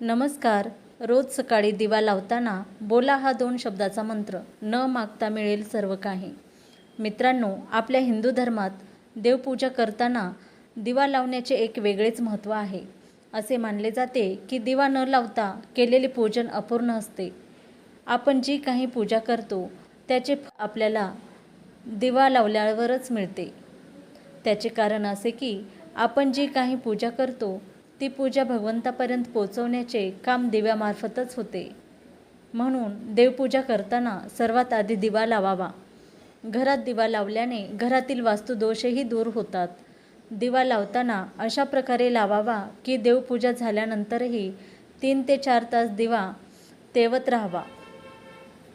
नमस्कार. रोज सकाळी दिवा लावताना बोला हा दोन शब्दाचा मंत्र. न मागता मिळेल सर्व काही. मित्रांनो आपल्या हिंदू धर्मात देवपूजा करताना दिवा लावण्याचे एक वेगळेच महत्त्व आहे. असे मानले जाते की दिवा न लावता केलेले पूजन अपूर्ण असते. आपण जी काही पूजा करतो त्याचे आपल्याला दिवा लावल्यावरच मिळते. त्याचे कारण असे की आपण जी काही पूजा करतो ती पूजा भगवंतापर्यंत पोचवण्याचे काम दिव्यामार्फतच होते. म्हणून देवपूजा करताना सर्वात आधी दिवा लावावा. घरात दिवा लावल्याने घरातील वास्तुदोषही दूर होतात. दिवा लावताना अशा प्रकारे लावावा की देवपूजा झाल्यानंतरही तीन ते चार तास दिवा तेवत राहावा.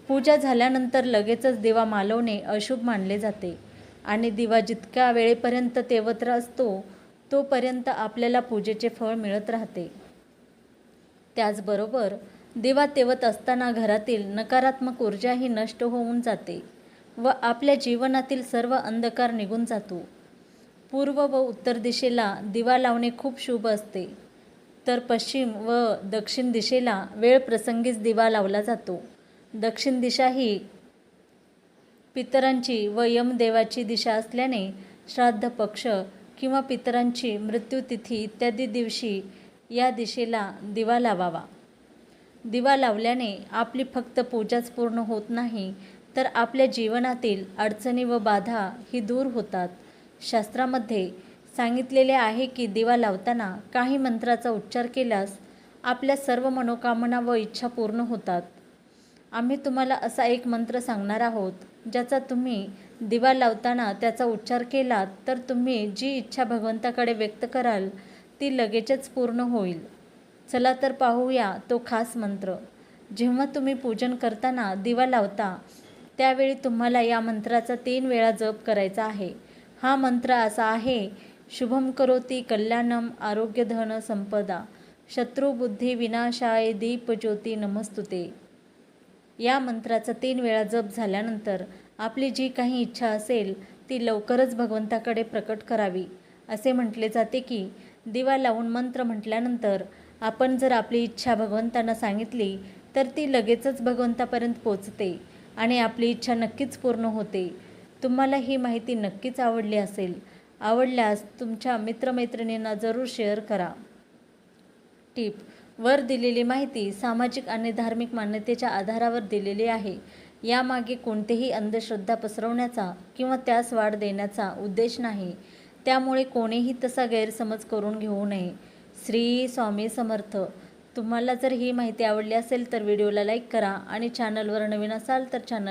पूजा झाल्यानंतर लगेचच दिवा मालवणे अशुभ मानले जाते आणि दिवा जितक्या वेळेपर्यंत तेवत्र असतो तोपर्यंत आपल्याला पूजेचे फळ मिळत राहते. त्याचबरोबर दिवा तेवत असताना घरातील नकारात्मक ऊर्जाही नष्ट होऊन जाते व आपल्या जीवनातील सर्व अंधकार निघून जातो. पूर्व व उत्तर दिशेला दिवा लावणे खूप शुभ असते. तर पश्चिम व दक्षिण दिशेला वेळ प्रसंगीच दिवा लावला जातो. दक्षिण दिशा ही पितरांची व यमदेवाची दिशा असल्याने श्राद्ध पक्ष किंवा पितरांची मृत्यूतिथी इत्यादी दिवशी या दिशेला दिवा लावावा. दिवा लावल्याने आपली फक्त पूजाच पूर्ण होत नाही तर आपल्या जीवनातील अडचणी व बाधा ही दूर होतात. शास्त्रामध्ये सांगितलेले आहे की दिवा लावताना काही मंत्राचा उच्चार केल्यास आपल्या सर्व मनोकामना व इच्छा पूर्ण होतात. आम्ही तुम्हाला असा एक मंत्र सांगणार आहोत. ज्याचा तुम्ही दिवा लावताना त्याचा उच्चार केलात तर तुम्ही जी इच्छा भगवंताकडे व्यक्त कराल ती लगेचच पूर्ण होईल. चला तर पाहूया तो खास मंत्र. जेव्हा तुम्ही पूजन करताना दिवा लावता त्यावेळी तुम्हाला या मंत्राचा तीन वेळा जप करायचा आहे. हा मंत्र असा आहे शुभम करोती कल्याणम आरोग्य धन संपदा शत्रुबुद्धी विनाशाय दीपज्योती नमस्तुते. या मंत्राचा तीन वेळा जप झाल्यानंतर आपली जी काही इच्छा असेल ती लवकरच भगवंताकडे प्रकट करावी. असे म्हटले जाते की दिवा लावून मंत्र म्हटल्यानंतर आपण जर आपली इच्छा भगवंतांना सांगितली तर ती लगेचच भगवंतापर्यंत पोचते आणि आपली इच्छा नक्कीच पूर्ण होते. तुम्हाला ही माहिती नक्कीच आवडली असेल. आवडल्यास तुमच्या मित्रमैत्रिणींना जरूर शेअर करा. टीप. वर दिलेली माहिती सामाजिक आणि धार्मिक मान्यतेच्या आधारावर दिलेली आहे. यामागे कोणतेही अंधश्रद्धा पसरवण्याचा किंवा त्यास वाढ देण्याचा उद्देश नाही. त्यामुळे कोणीही तसा गैरसमज करून घेऊ नये. श्री स्वामी समर्थ. तुम्हाला जर ही माहिती आवडली असेल तर व्हिडिओला लाईक करा आणि चॅनलवर नवीन असाल तर चॅनल